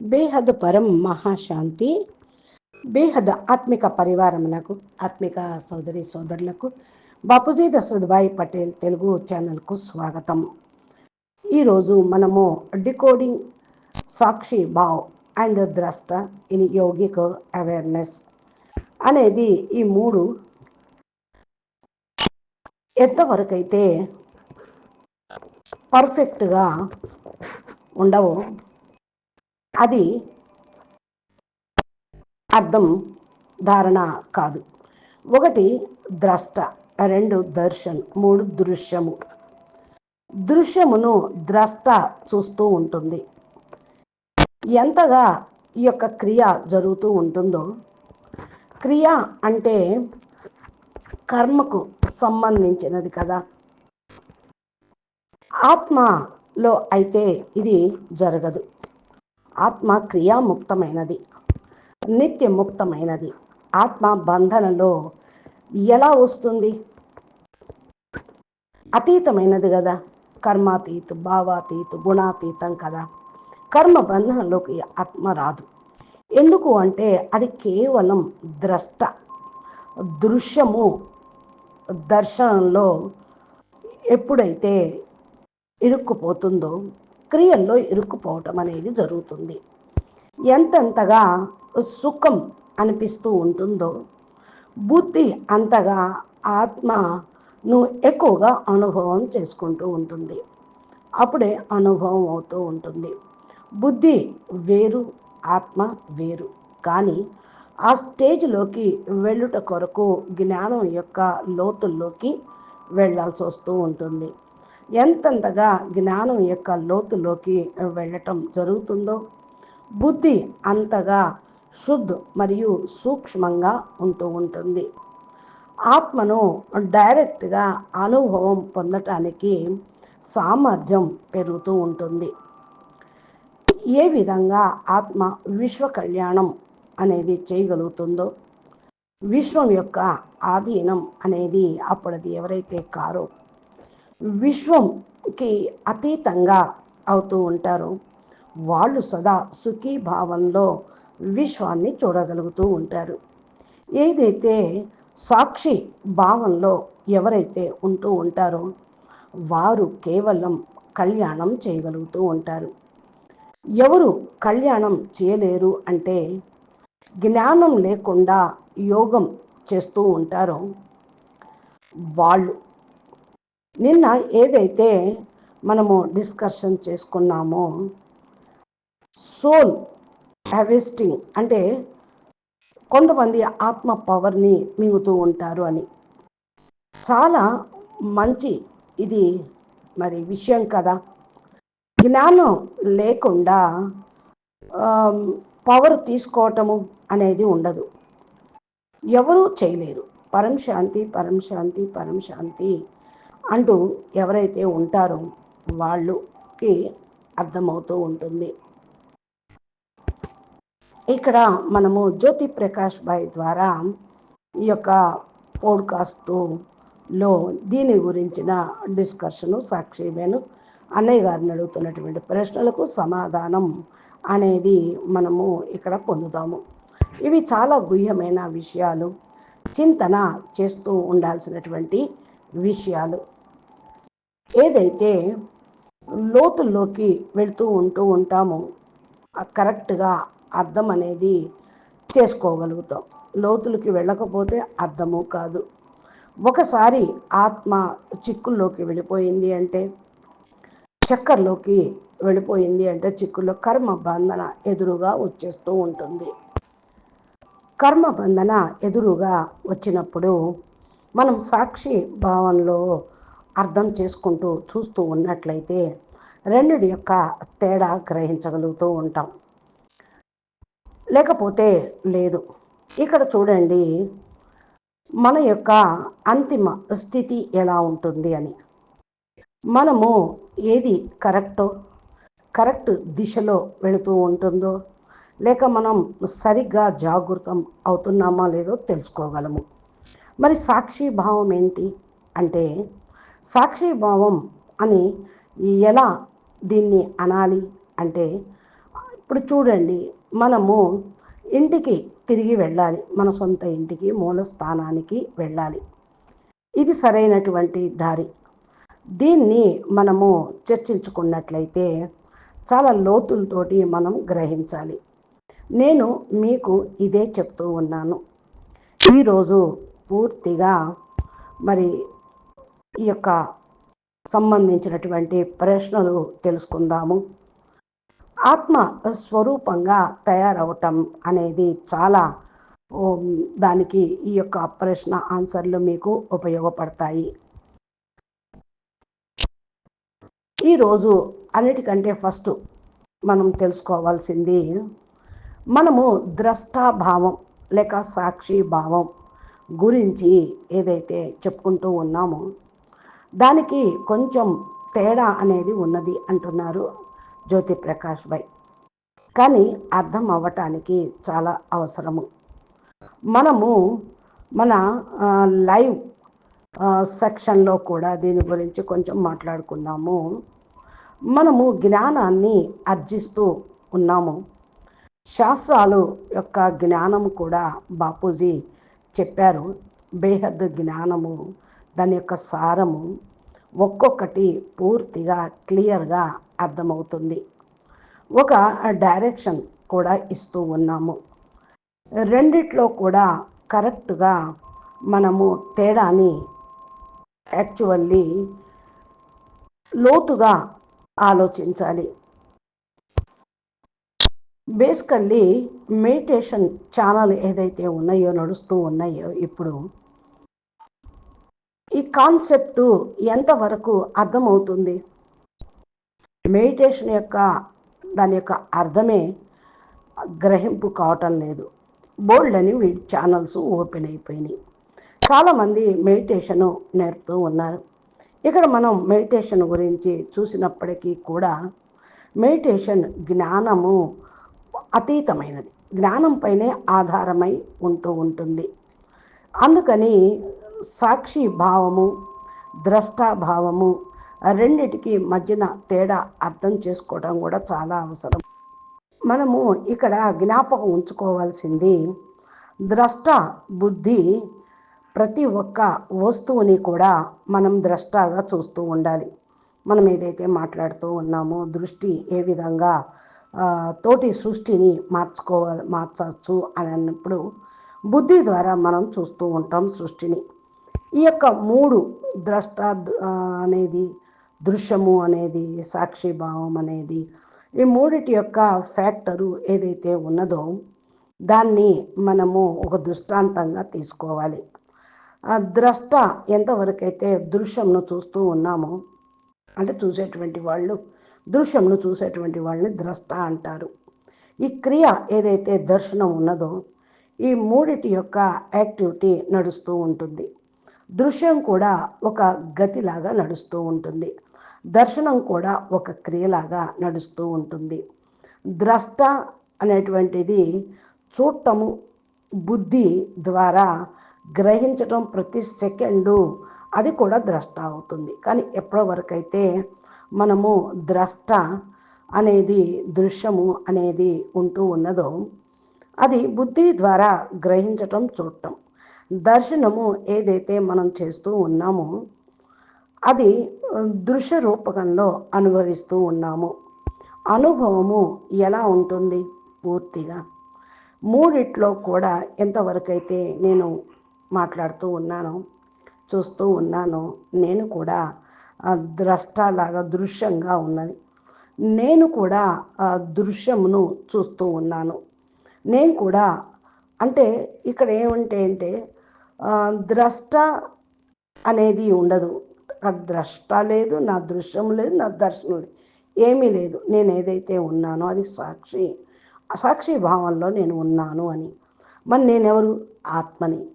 బేహద్ పరం మహాశాంతి. బేహద ఆత్మిక పరివారమునకు ఆత్మిక సోదరి సోదరులకు బాపూజీ దశరథభాయ్ పటేల్ తెలుగు ఛానల్కు స్వాగతం. ఈరోజు మనము decoding sakshi bhav and drashta in yogic awareness అనేది ఈ మూడు. ఎంతవరకైతే పర్ఫెక్ట్గా ఉండవు అది అర్థం ధారణ కాదు. ఒకటి ద్రష్ట రెండు దర్శన్ మూడు దృశ్యము. దృశ్యమును ద్రష్ట చూస్తూ ఉంటుంది. ఎంతగా ఈ యొక్క క్రియ జరుగుతూ ఉంటుందో క్రియ అంటే కర్మకు సంబంధించినది కదా. ఆత్మలో అయితే ఇది జరగదు. ఆత్మ క్రియాముక్తమైనది నిత్యముక్తమైనది. ఆత్మ బంధనలో ఎలా వస్తుంది? అతీతమైనది కదా. కర్మాతీతు భావాతీతు గుణాతీతం కదా. కర్మ బంధనంలోకి ఆత్మ రాదు. ఎందుకు అంటే అది కేవలం ద్రష్ట దృశ్యము దర్శనంలో ఎప్పుడైతే ఇరుక్కుపోతుందో క్రియల్లో ఇరుక్కుపోవటం అనేది జరుగుతుంది. ఎంతెంతగా సుఖం అనిపిస్తూ ఉంటుందో బుద్ధి అంతగా ఆత్మను ఎక్కువగా అనుభవం చేసుకుంటూ ఉంటుంది. అప్పుడే అనుభవం అవుతూ ఉంటుంది. బుద్ధి వేరు ఆత్మ వేరు. కానీ ఆ స్టేజ్లోకి వెళ్ళుట కొరకు జ్ఞానం యొక్క లోతుల్లోకి వెళ్ళాల్సి వస్తూ ఉంటుంది. ఎంతెంతగా జ్ఞానం యొక్క లోతులోకి వెళ్ళటం జరుగుతుందో బుద్ధి అంతగా శుద్ధ్ మరియు సూక్ష్మంగా ఉంటూ ఉంటుంది. ఆత్మను డైరెక్ట్గా అనుభవం పొందటానికి సామర్థ్యం పెరుగుతూ ఉంటుంది. ఏ విధంగా ఆత్మ విశ్వ కళ్యాణం అనేది చేయగలుగుతుందో విశ్వం యొక్క ఆధీనం అనేది అప్పుడది ఎవరైతే కారో విశ్వంకి అతీతంగా అవుతూ ఉంటారో. వాళ్ళు సదా సుఖీ భావంలో విశ్వాన్ని చూడగలుగుతూ ఉంటారు. ఏదైతే సాక్షి భావంలో ఎవరైతే ఉంటూ ఉంటారో వారు కేవలం కళ్యాణం చేయగలుగుతూ ఉంటారు. ఎవరు కళ్యాణం చేయలేరు అంటే జ్ఞానం లేకుండా యోగం చేస్తూ ఉంటారో వాళ్ళు నిన్న ఏదైతే మనము డిస్కషన్ చేసుకున్నామో సోల్ హార్వెస్టింగ్ అంటే కొంతమంది ఆత్మ పవర్ని మింగుతూ ఉంటారు అని. చాలా మంచి ఇది మరి విషయం కదా. జ్ఞానం లేకుండా పవర్ తీసుకోవటము అనేది ఉండదు. ఎవరూ చేయలేరు. పరం శాంతి పరం శాంతి పరం శాంతి. అంటూ ఎవరైతే ఉంటారో వాళ్ళకి అర్థమవుతూ ఉంటుంది. ఇక్కడ మనము జ్యోతి ప్రకాష్ భాయ్ ద్వారా ఈ యొక్క పోడ్కాస్టులో దీని గురించిన డిస్కషను సాక్షిమేను అన్నయ్య గారిని అడుగుతున్నటువంటి ప్రశ్నలకు సమాధానం అనేది మనము ఇక్కడ పొందుతాము. ఇవి చాలా గుహ్యమైన విషయాలు చింతన చేస్తూ ఉండాల్సినటువంటి విషయాలు. ఏదైతే లోతుల్లోకి వెళ్తూ ఉంటూ ఉంటామో కరెక్ట్గా అర్థం అనేది చేసుకోగలుగుతాం. లోతులకి వెళ్ళకపోతే అర్థము కాదు. ఒకసారి ఆత్మ చిక్కుల్లోకి వెళ్ళిపోయింది అంటే చక్కర్లోకి వెళ్ళిపోయింది అంటే చిక్కుల్లో కర్మ బంధన ఎదురుగా వచ్చేస్తూ ఉంటుంది. కర్మ బంధన ఎదురుగా వచ్చినప్పుడు మనం సాక్షి భావంలో అర్థం చేసుకుంటూ చూస్తూ ఉన్నట్లయితే రెండిటి యొక్క తేడా గ్రహించగలుగుతూ ఉంటాం. లేకపోతే లేదు. ఇక్కడ చూడండి మన యొక్క అంతిమ స్థితి ఎలా ఉంటుంది అని. మనము ఏది కరెక్టో కరెక్ట్ దిశలో వెళుతూ ఉంటుందో లేక మనం సరిగ్గా జాగృతం అవుతున్నామా లేదో తెలుసుకోగలము. మరి సాక్షి భావం ఏంటి అంటే సాక్షిభావం అని ఎలా దీన్ని అనాలి అంటే ఇప్పుడు చూడండి మనము ఇంటికి తిరిగి వెళ్ళాలి. మన సొంత ఇంటికి మూల స్థానానికి వెళ్ళాలి. ఇది సరైనటువంటి దారి. దీన్ని మనము చర్చించుకున్నట్లయితే చాలా లోతులతోటి మనం గ్రహించాలి. నేను మీకు ఇదే చెప్తూ ఉన్నాను. ఈరోజు పూర్తిగా మరి ఈ యొక్క సంబంధించినటువంటి ప్రశ్నలు తెలుసుకుందాము. ఆత్మ స్వరూపంగా తయారవటం అనేది చాలా దానికి ఈ యొక్క ప్రశ్న ఆన్సర్లు మీకు ఉపయోగపడతాయి. ఈరోజు అన్నిటికంటే ఫస్ట్ మనం తెలుసుకోవాల్సింది మనము ద్రష్టాభావం లేక సాక్షి భావం గురించి ఏదైతే చెప్పుకుంటూ ఉన్నామో దానికి కొంచెం తేడా అనేది ఉన్నది అంటున్నారు జ్యోతి ప్రకాష్ భాయ్ కానీ అర్థం అవ్వటానికి చాలా అవసరము. మనము మన లైవ్ సెక్షన్లో కూడా దీని గురించి కొంచెం మాట్లాడుకున్నాము మనము జ్ఞానాన్ని అర్జిస్తూ ఉన్నాము. శాస్త్రాలు యొక్క జ్ఞానం కూడా బాపూజీ చెప్పారు. బేహద్ జ్ఞానము దాని యొక్క సారము ఒక్కొక్కటి పూర్తిగా క్లియర్గా అర్థమవుతుంది. ఒక డైరెక్షన్ కూడా ఇస్తూ ఉన్నాము. రెండిట్లో కూడా కరెక్ట్గా మనము తేడాని యాక్చువల్లీ లోతుగా ఆలోచించాలి. బేసికల్లీ మెడిటేషన్ ఛానల్ ఏదైతే ఉన్నాయో నడుస్తూ ఉన్నాయో ఇప్పుడు ఈ కాన్సెప్ట్ ఎంతవరకు అర్థమవుతుంది? మెడిటేషన్ యొక్క దాని యొక్క అర్థమే గ్రహింపు కావటం లేదు. బోల్డ్ అని వీడి ఛానల్స్ ఓపెన్ అయిపోయినాయి. చాలామంది మెడిటేషను నేర్పుతూ ఉన్నారు. ఇక్కడ మనం మెడిటేషన్ గురించి చూసినప్పటికీ కూడా మెడిటేషన్ జ్ఞానము అతీతమైనది. జ్ఞానంపైనే ఆధారమై ఉంటూ ఉంటుంది. అందుకని సాక్షి భావము ద్రష్టాభావము రెండిటికి మధ్యన తేడా అర్థం చేసుకోవడం కూడా చాలా అవసరం. మనము ఇక్కడ జ్ఞాపకం ఉంచుకోవాల్సింది ద్రష్ట బుద్ధి ప్రతి ఒక్క వస్తువుని కూడా మనం ద్రష్టగా చూస్తూ ఉండాలి. మనం ఏదైతే మాట్లాడుతూ ఉన్నామో దృష్టి ఏ విధంగా తోటి సృష్టిని మార్చుకోవాలి మార్చవచ్చు అని అన్నప్పుడు బుద్ధి ద్వారా మనం చూస్తూ ఉంటాం సృష్టిని. ఈ యొక్క మూడు ద్రష్ట అనేది దృశ్యము అనేది సాక్షిభావం అనేది ఈ మూడిటి యొక్క ఫ్యాక్టరు ఏదైతే ఉన్నదో దాన్ని మనము ఒక దృష్టాంతంగా తీసుకోవాలి. ఆ ద్రష్ట ఎంతవరకైతే దృశ్యంను చూస్తూ ఉన్నామో అంటే చూసేటువంటి వాళ్ళు దృశ్యంను చూసేటువంటి వాళ్ళని ద్రష్ట అంటారు. ఈ క్రియ ఏదైతే దర్శనం ఉన్నదో ఈ మూడిటి యొక్క యాక్టివిటీ నడుస్తూ ఉంటుంది. దృశ్యం కూడా ఒక గతిలాగా నడుస్తూ ఉంటుంది. దర్శనం కూడా ఒక క్రియలాగా నడుస్తూ ఉంటుంది. ద్రష్ట అనేటువంటిది చూడటము బుద్ధి ద్వారా గ్రహించటం ప్రతి సెకండు అది కూడా ద్రష్ట అవుతుంది. కానీ ఎప్పటివరకైతే మనము ద్రష్ట అనేది దృశ్యము అనేది ఉంటూ ఉన్నదో అది బుద్ధి ద్వారా గ్రహించటం చూడటం. దర్శనము ఏదైతే మనం చేస్తూ ఉన్నామో అది దృశ్య రూపకంలో అనుభవిస్తూ ఉన్నాము. అనుభవము ఎలా ఉంటుంది? పూర్తిగా. మూడిట్లో కూడా ఎంతవరకైతే నేను మాట్లాడుతూ ఉన్నానో చూస్తూ ఉన్నానో నేను కూడా ద్రష్టలాగా దృశ్యంగా ఉన్నది. నేను కూడా దృశ్యమును చూస్తూ ఉన్నాను. నేను కూడా అంటే ఇక్కడ ఏమంటే అంటే ద్రష్ట అనేది ఉండదు. నా ద్రష్ట లేదు నా దృశ్యం లేదు నా దర్శనం లేదు ఏమీ లేదు. నేను ఏదైతే ఉన్నానో అది సాక్షి సాక్షి భావంలో నేను ఉన్నాను అని. మరి నేనెవరు? ఆత్మని.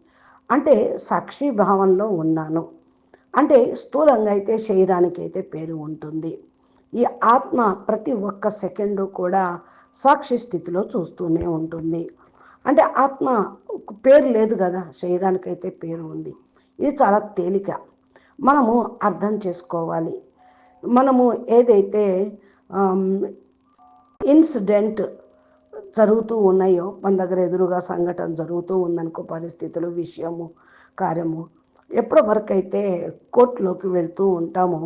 అంటే సాక్షి భావంలో ఉన్నాను. అంటే స్థూలంగా అయితే శరీరానికి అయితే పేరు ఉంటుంది. ఈ ఆత్మ ప్రతి ఒక్క సెకండు కూడా సాక్షి స్థితిలో చూస్తూనే ఉంటుంది. అంటే ఆత్మ పేరు లేదు కదా శరీరానికైతే పేరు ఉంది. ఇది చాలా తేలిక. మనము అర్థం చేసుకోవాలి. మనము ఏదైతే ఇన్సిడెంట్ జరుగుతూ ఉన్నాయో మన దగ్గర ఎదురుగా సంఘటన జరుగుతూ ఉందనుకో పరిస్థితులు విషయము కార్యము ఎప్పటి వరకు అయితే కోర్టులోకి వెళ్తూ ఉంటామో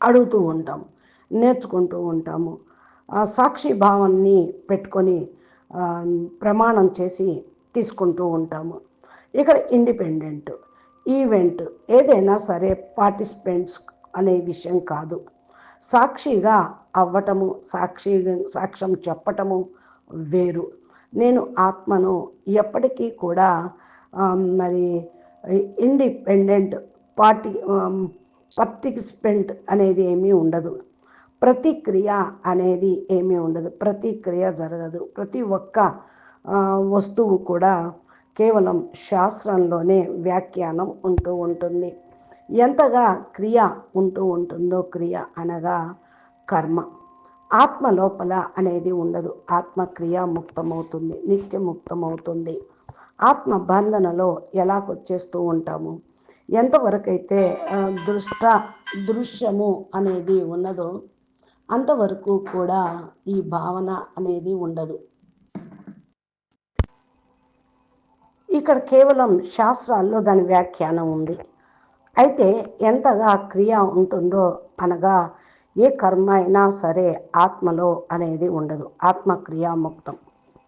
అడుగుతూ ఉంటాము నేర్చుకుంటూ ఉంటాము సాక్షి భావాన్ని పెట్టుకొని ప్రమాణం చేసి తీసుకుంటూ ఉంటాము. ఇక్కడ ఇండిపెండెంట్ ఈవెంట్ ఏదైనా సరే పార్టిసిపెంట్స్ అనే విషయం కాదు. సాక్షిగా అవ్వటము సాక్షి సాక్ష్యం చెప్పటము వేరు. నేను ఆత్మను ఎప్పటికీ కూడా మరి ఇండిపెండెంట్ పార్టీ పార్టిసిపెంట్ అనేది ఏమీ ఉండదు. ప్రతిక్రియ అనేది ఏమీ ఉండదు. ప్రతిక్రియ జరగదు. ప్రతి ఒక్క వస్తువు కూడా కేవలం శాస్త్రంలోనే వ్యాఖ్యానం ఉంటూ ఉంటుంది. ఎంతగా క్రియ ఉంటూ ఉంటుందో క్రియ అనగా కర్మ. ఆత్మ లోపల అనేది ఉండదు. ఆత్మ క్రియ ముక్తమవుతుంది. నిత్య ముక్తమవుతుంది ఆత్మ బంధనలో ఎలాకొచ్చేస్తూ ఉంటాము. ఎంతవరకైతే దృష్ట దృశ్యము అనేది ఉన్నదో అంతవరకు కూడా ఈ భావన అనేది ఉండదు. ఇక్కడ కేవలం శాస్త్రాల్లో దాని వ్యాఖ్యానం ఉంది. అయితే ఎంతగా క్రియ ఉంటుందో అనగా ఏ కర్మ అయినా సరే ఆత్మలో అనేది ఉండదు. ఆత్మ క్రియాముక్తం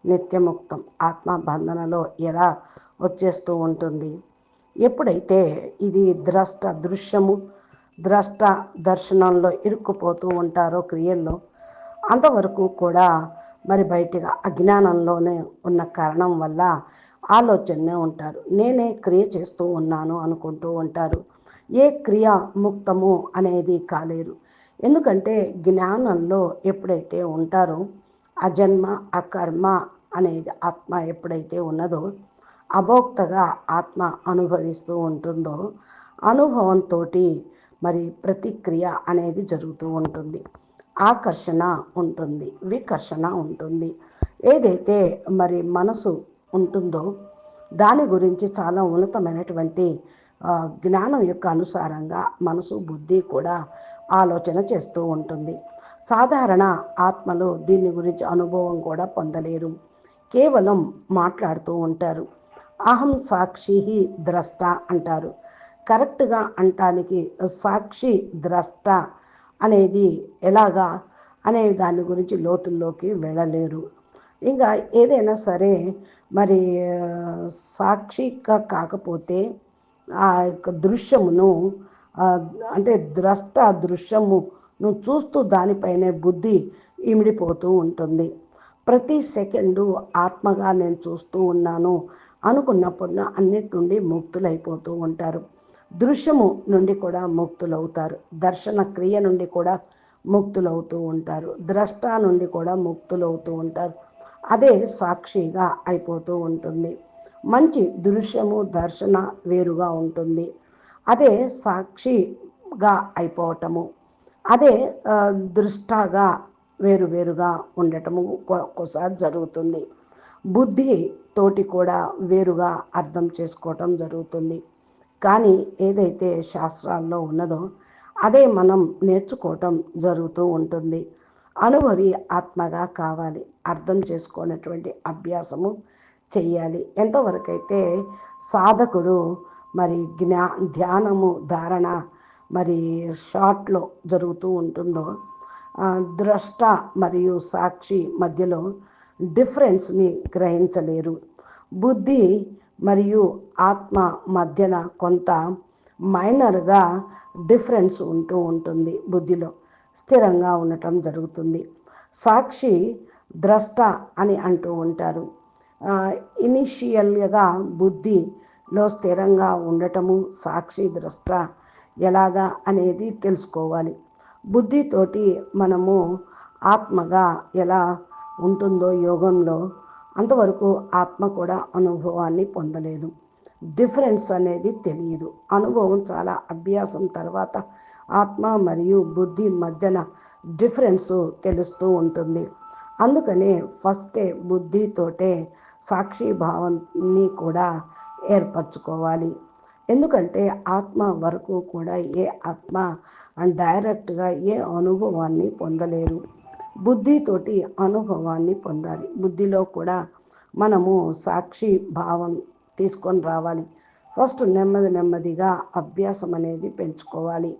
నిత్యముక్తం ఆత్మ బంధనలో ఎలా వచ్చేస్తూ ఉంటుంది? ఎప్పుడైతే ఇది ద్రష్ట దృశ్యము ద్రష్ట దర్శనంలో ఇరుక్కుపోతూ ఉంటారో క్రియల్లో అంతవరకు కూడా మరి బయటగా అజ్ఞానంలోనే ఉన్న కారణం వల్ల ఆలోచననే ఉంటారు. నేనే క్రియ చేస్తూ ఉన్నాను అనుకుంటూ ఉంటారు. ఏ క్రియ ముక్తము అనేది కాలేరు. ఎందుకంటే జ్ఞానంలో ఎప్పుడైతే ఉంటారో అజన్మ అకర్మ అనేది ఆత్మ ఎప్పుడైతే ఉన్నదో అభోక్తగా ఆత్మ అనుభవిస్తూ ఉంటుందో అనుభవంతో మరి ప్రతిక్రియ అనేది జరుగుతూ ఉంటుంది. ఆకర్షణ ఉంటుంది. వికర్షణ ఉంటుంది. ఏదైతే మరి మనసు ఉంటుందో దాని గురించి చాలా ఉన్నతమైనటువంటి జ్ఞానం యొక్క అనుసారంగా మనసు బుద్ధి కూడా ఆలోచన చేస్తూ ఉంటుంది. సాధారణ ఆత్మలు దీని గురించి అనుభవం కూడా పొందలేరు. కేవలం మాట్లాడుతూ ఉంటారు. అహం సాక్షి ద్రష్ట అంటారు. కరెక్ట్గా అంటానికి సాక్షి ద్రష్ట అనేది ఎలాగా అనే దాని గురించి లోతుల్లోకి వెళ్ళలేరు. ఇంకా ఏదైనా సరే మరి సాక్షిగా కాకపోతే ఆ యొక్క దృశ్యమును అంటే ద్రష్ట దృశ్యమును చూస్తూ దానిపైనే బుద్ధి ఇమిడిపోతూ ఉంటుంది. ప్రతి సెకండు ఆత్మగా నేను చూస్తూ ఉన్నాను అనుకున్నప్పుడు అన్నిటి నుండి ముక్తులైపోతూ ఉంటారు. దృశ్యము నుండి కూడా ముక్తులవుతారు. దర్శన క్రియ నుండి కూడా ముక్తులవుతూ ఉంటారు. ద్రష్ట నుండి కూడా ముక్తులవుతూ ఉంటారు. అదే సాక్షిగా అయిపోతూ ఉంటుంది. మంచి దృశ్యము దర్శన వేరుగా ఉంటుంది. అదే సాక్షిగా అయిపోవటము. అదే దృష్టగా వేరు వేరుగా ఉండటము ఒక్కోసారి జరుగుతుంది. బుద్ధి తోటి కూడా వేరుగా అర్థం చేసుకోవటం జరుగుతుంది. కానీ ఏదైతే శాస్త్రాల్లో ఉన్నదో అదే మనం నేర్చుకోవటం జరుగుతూ ఉంటుంది. అనుభవి ఆత్మగా కావాలి. అర్థం చేసుకునేటువంటి అభ్యాసము చేయాలి ఎంతవరకైతే సాధకుడు మరి జ్ఞా ధ్యానము ధారణ మరి షార్ట్లో జరుగుతూ ఉంటుందో ద్రష్ట మరియు సాక్షి మధ్యలో డిఫరెన్స్ని గ్రహించలేరు. బుద్ధి మరియు ఆత్మ మధ్యన కొంత మైనర్గా డిఫరెన్స్ ఉంటూ ఉంటుంది బుద్ధిలో. స్థిరంగా ఉండటం జరుగుతుంది. సాక్షి ద్రష్ట అని అంటూ ఉంటారు. ఇనిషియల్గా బుద్ధిలో స్థిరంగా ఉండటము సాక్షి ద్రష్ట ఎలాగా అనేది తెలుసుకోవాలి. బుద్ధితోటి మనము ఆత్మగా ఎలా ఉంటుందో యోగంలో అంతవరకు ఆత్మ కూడా అనుభవాన్ని పొందలేదు. డిఫరెన్స్ అనేది తెలియదు. అనుభవం చాలా అభ్యాసం తర్వాత ఆత్మ మరియు బుద్ధి మధ్యన డిఫరెన్స్ తెలుస్తూ ఉంటుంది. అందుకనే ఫస్టే బుద్ధితోటే సాక్షి భావాన్ని కూడా ఏర్పరచుకోవాలి. ఎందుకంటే ఆత్మ వరకు కూడా ఏ ఆత్మ డైరెక్ట్గా ఏ అనుభవాన్ని పొందలేరు. బుద్ధితోటి అనుభవాన్ని పొందాలి. బుద్ధిలో కూడా మనము సాక్షి భావం తీసుకొని రావాలి. ఫస్ట్ నెమ్మది నెమ్మదిగా అభ్యాసం అనేది పెంచుకోవాలి.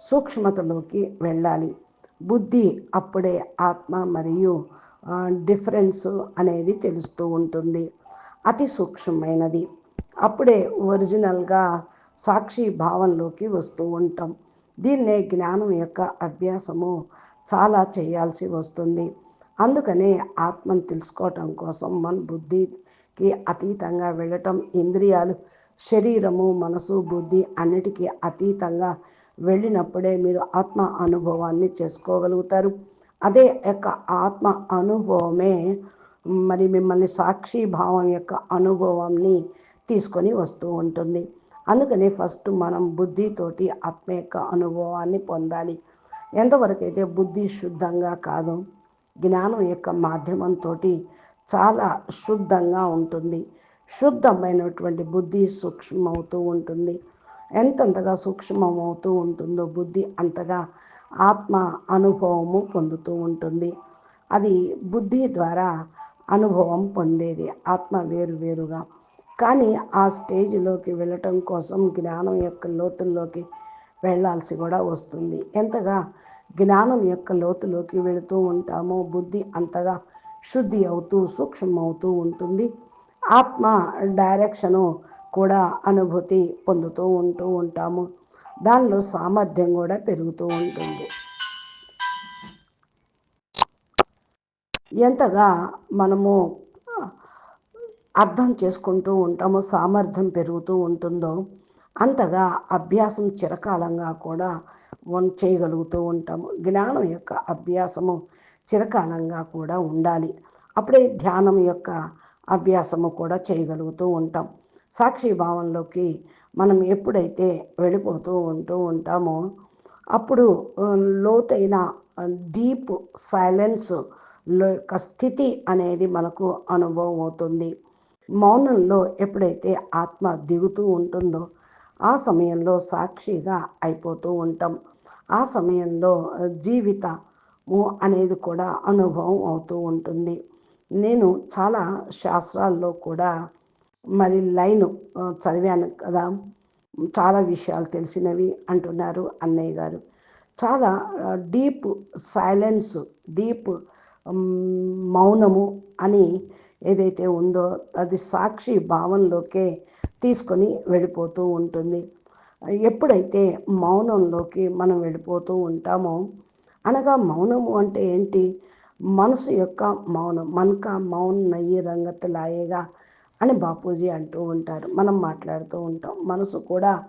సూక్ష్మతలోకి వెళ్ళాలి. బుద్ధి అప్పుడే ఆత్మ మరియు డిఫరెన్స్ అనేది తెలుస్తూ ఉంటుంది. అతి సూక్ష్మమైనది. అప్పుడే ఒరిజినల్గా సాక్షి భావంలోకి వస్తూ ఉంటాం. దీన్నే జ్ఞానం యొక్క అభ్యాసము చాలా చేయాల్సి వస్తుంది. అందుకనే ఆత్మను తెలుసుకోవటం కోసం మన బుద్ధికి అతీతంగా వెళ్ళటం ఇంద్రియాలు శరీరము మనసు బుద్ధి అన్నిటికీ అతీతంగా వెళ్ళినప్పుడే మీరు ఆత్మ అనుభవాన్ని చేసుకోగలుగుతారు. అదే యొక్క ఆత్మ అనుభవమే మరి మిమ్మల్ని సాక్షి భావం యొక్క అనుభవాన్ని తీసుకొని వస్తూ ఉంటుంది. అందుకని ఫస్ట్ మనం బుద్ధితోటి ఆత్మ యొక్క అనుభవాన్ని పొందాలి. ఎంతవరకు అయితే బుద్ధి శుద్ధంగా కాదు జ్ఞానం యొక్క మాధ్యమంతో చాలా శుద్ధంగా ఉంటుంది. శుద్ధమైనటువంటి బుద్ధి సూక్ష్మమవుతూ ఉంటుంది. ఎంతెంతగా సూక్ష్మమవుతూ ఉంటుందో బుద్ధి అంతగా ఆత్మ అనుభవము పొందుతూ ఉంటుంది. అది బుద్ధి ద్వారా అనుభవం పొందేది. ఆత్మ వేరు వేరుగా. కానీ ఆ స్టేజ్లోకి వెళ్ళటం కోసం జ్ఞానం యొక్క లోతుల్లోకి వెళ్ళాల్సి కూడా వస్తుంది. ఎంతగా జ్ఞానం యొక్క లోతులోకి వెళుతూ ఉంటామో బుద్ధి అంతగా శుద్ధి అవుతూ సూక్ష్మమవుతూ ఉంటుంది. ఆత్మ డైరెక్షను కూడా అనుభూతి పొందుతూ ఉంటూ ఉంటాము. దానిలో సామర్థ్యం కూడా పెరుగుతూ ఉంటుంది. ఎంతగా మనము అర్థం చేసుకుంటూ ఉంటామో సామర్థ్యం పెరుగుతూ ఉంటుందో అంతగా అభ్యాసం చిరకాలంగా కూడా చేయగలుగుతూ ఉంటాము. జ్ఞానం యొక్క అభ్యాసము చిరకాలంగా కూడా ఉండాలి. అప్పుడే ధ్యానం యొక్క అభ్యాసము కూడా చేయగలుగుతూ ఉంటాం. సాక్షి భావంలోకి మనం ఎప్పుడైతే వెళ్ళిపోతూ ఉంటూ ఉంటామో అప్పుడు లోతైన డీప్ సైలెన్స్ యొక్క స్థితి అనేది మనకు అనుభవం అవుతుంది. మౌనంలో ఎప్పుడైతే ఆత్మ దిగుతూ ఉంటుందో ఆ సమయంలో సాక్షిగా అయిపోతూ ఉంటాం. ఆ సమయంలో జీవితము అనేది కూడా అనుభవం అవుతూ ఉంటుంది. నేను చాలా శాస్త్రాల్లో కూడా మరి లైన్ చదివాను కదా. చాలా విషయాలు తెలిసినవి అంటున్నారు అన్నయ్య గారు. చాలా డీప్ సైలెన్స్ డీప్ మౌనము అని ఏదైతే ఉందో అది సాక్షి భావంలోకే తీసుకొని వెళ్ళిపోతూ ఉంటుంది. ఎప్పుడైతే మౌనంలోకి మనం వెళ్ళిపోతూ ఉంటామో అనగా మౌనము అంటే ఏంటి? మనసు యొక్క మౌనం మనక మౌన్ నయ్యి రంగత్ లాయేగా అని బాపూజీ అంటూ ఉంటారు. మనం మాట్లాడుతూ ఉంటాం. మనసు కూడా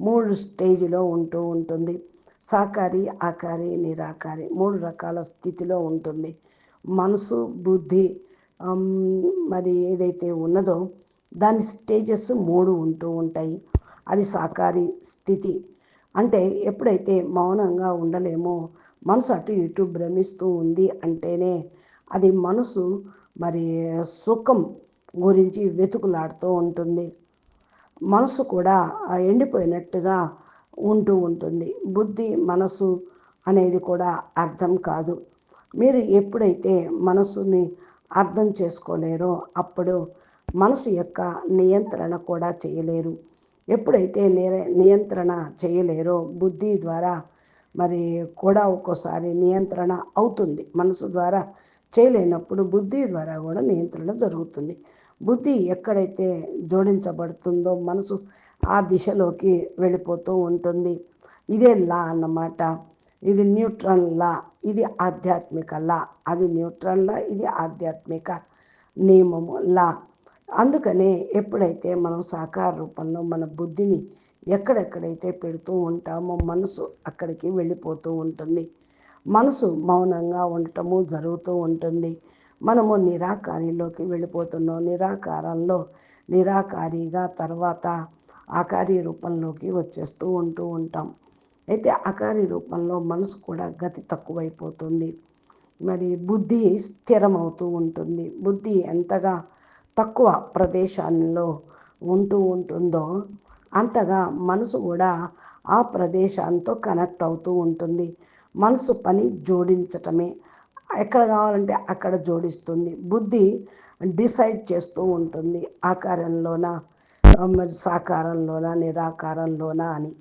మూడు స్టేజ్లో ఉంటూ ఉంటుంది. సాకారి ఆకారి నిరాకారి మూడు రకాల స్థితిలో ఉంటుంది. మనసు బుద్ధి మరి ఏదైతే ఉన్నదో దాని స్టేజెస్ మూడు ఉంటూ ఉంటాయి. అది సాకారి స్థితి. అంటే ఎప్పుడైతే మౌనంగా ఉండలేమో మనసు అటు ఇటు భ్రమిస్తూ ఉంది అంటేనే అది మనసు మరి సుఖం గురించి వెతుకులాడుతూ ఉంటుంది. మనసు కూడా ఎండిపోయినట్టుగా ఉంటూ ఉంటుంది. బుద్ధి మనసు అనేది కూడా అర్థం కాదు. మీరు ఎప్పుడైతే మనసుని అర్థం చేసుకోలేరో. అప్పుడు మనసు యొక్క నియంత్రణ కూడా చేయలేరు. ఎప్పుడైతే నియంత్రణ చేయలేరో బుద్ధి ద్వారా మరి కూడా ఒక్కోసారి నియంత్రణ అవుతుంది. మనసు ద్వారా చేయలేనప్పుడు బుద్ధి ద్వారా కూడా నియంత్రణ జరుగుతుంది. బుద్ధి ఎక్కడైతే జోడించబడుతుందో మనసు ఆ దిశలోకి వెళ్ళిపోతూ ఉంటుంది. ఇదే లా అన్నమాట. ఇది న్యూట్రల్ లా ఇది ఆధ్యాత్మిక లా. అది న్యూట్రల్ లా ఇది ఆధ్యాత్మిక నియమము లా. అందుకనే ఎప్పుడైతే మనం సాకార రూపంలో మన బుద్ధిని ఎక్కడెక్కడైతే పెడుతూ ఉంటామో మనసు అక్కడికి వెళ్ళిపోతూ ఉంటుంది. మనసు మౌనంగా ఉండటము జరుగుతూ ఉంటుంది. మనము నిరాకారిలోకి వెళ్ళిపోతున్నాం. నిరాకారంలో నిరాకారిగా తర్వాత ఆకారి రూపంలోకి వచ్చేస్తూ ఉంటూ ఉంటాం. అయితే అకారి రూపంలో మనసు కూడా గతి తక్కువైపోతుంది. మరి బుద్ధి స్థిరమవుతూ ఉంటుంది. బుద్ధి ఎంతగా తక్కువ ప్రదేశాల్లో ఉంటూ ఉంటుందో అంతగా మనసు కూడా ఆ ప్రదేశాంతో కనెక్ట్ అవుతూ ఉంటుంది. మనసు పని జోడించటమే. ఎక్కడ కావాలంటే అక్కడ జోడిస్తుంది. బుద్ధి డిసైడ్ చేస్తూ ఉంటుంది. ఆకారంలోన మరి సాకారంలోన నిరాకారంలోన అని.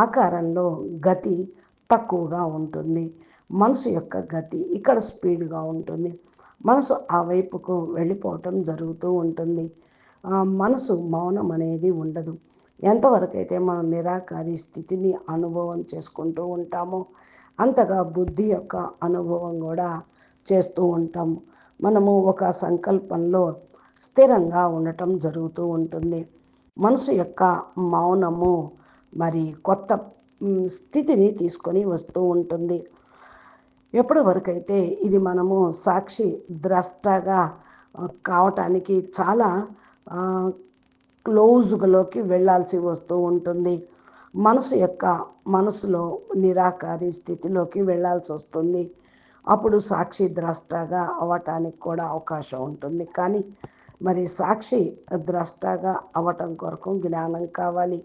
ఆకారంలో గతి తక్కువగా ఉంటుంది. మనసు యొక్క గతి ఇక్కడ స్పీడ్గా ఉంటుంది. మనసు ఆ వైపుకు వెళ్ళిపోవటం జరుగుతూ ఉంటుంది. మనసు మౌనం అనేది ఉండదు. ఎంతవరకు అయితే మనం నిరాకారి స్థితిని అనుభవం చేసుకుంటూ ఉంటామో అంతగా బుద్ధి యొక్క అనుభవం కూడా చేస్తూ ఉంటాము మనము ఒక సంకల్పంలో స్థిరంగా ఉండటం జరుగుతూ ఉంటుంది. మనసు యొక్క మౌనము మరి కొత్త స్థితిని తీసుకొని వస్తూ ఉంటుంది. ఎప్పటి వరకైతే ఇది మనము సాక్షి ద్రష్టగా కావటానికి చాలా క్లోజ్లోకి వెళ్ళాల్సి వస్తూ ఉంటుంది. మనసు యొక్క మనసులో నిరాకారి స్థితిలోకి వెళ్ళాల్సి వస్తుంది. అప్పుడు సాక్షి ద్రష్టగా అవ్వటానికి కూడా అవకాశం ఉంటుంది. కానీ మరి సాక్షి ద్రష్టగా అవ్వటం కొరకు జ్ఞానం కావాలి.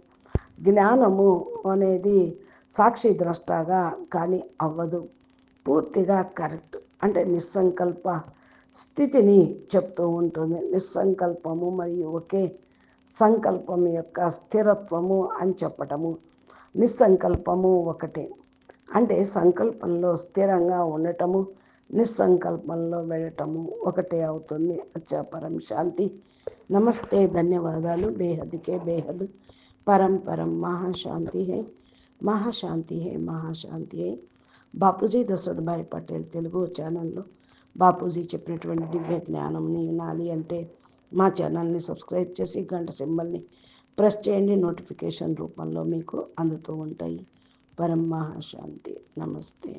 జ్ఞానము అనేది సాక్షి ద్రష్టగా కానీ అవ్వదు. పూర్తిగా కరెక్ట్. అంటే నిస్సంకల్ప స్థితిని చెప్తూ ఉంటుంది. నిస్సంకల్పము మరియు ఒకే సంకల్పం యొక్క స్థిరత్వము అని చెప్పటము. నిస్సంకల్పము ఒకటే. అంటే సంకల్పంలో స్థిరంగా ఉండటము నిస్సంకల్పంలో వెళ్ళటము ఒకటే అవుతుంది. అచ్చా పరం శాంతి. నమస్తే ధన్యవాదాలు. బేహద్కే బేహద్. పరం పరం మహాశాంతి హే మహాశాంతి హే మహాశాంతి హే బాపూజీ దశరథభాయ్ పటేల్ తెలుగు ఛానల్లో బాపూజీ చెప్పినటువంటి దివ్య జ్ఞానంని వినాలి అంటే మా ఛానల్ని సబ్స్క్రైబ్ చేసి గంట సింబల్ని ప్రెస్ చేయండి. నోటిఫికేషన్ రూపంలో మీకు అందుతూ ఉంటాయి. పరం మహాశాంతి. నమస్తే.